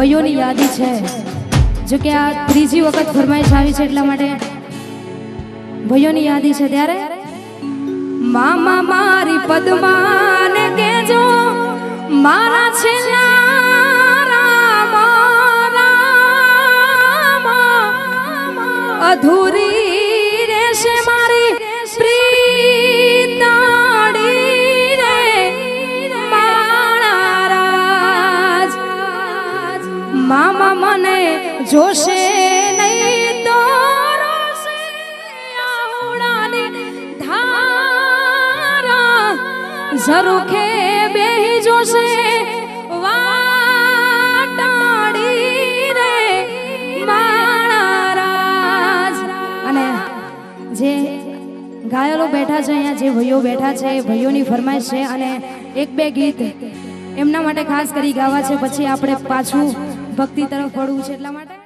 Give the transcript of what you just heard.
ભાઈઓની યાદી છે. જો કે આ ત્રીજી વખત ફરમાઈશ આવી છે એટલા માટે ભાઈઓની યાદી છે ત્યારે? મામા મારી પદ્માને કેજો મારા છેલ્લા જોશે નહીં તો ઝરૂખે બેહી જોશે, વાટાડી રે મારા અને જે ગાયલો બેઠા છે અહીંયા, જે ભાઈઓ બેઠા છે, એ ભાઈઓની ફરમાઈશ છે અને એક બે ગીત એમના માટે ખાસ કરી ગાવા છે. પછી આપણે પાછું ભક્તિ તરફ વળવું છે એટલા માટે.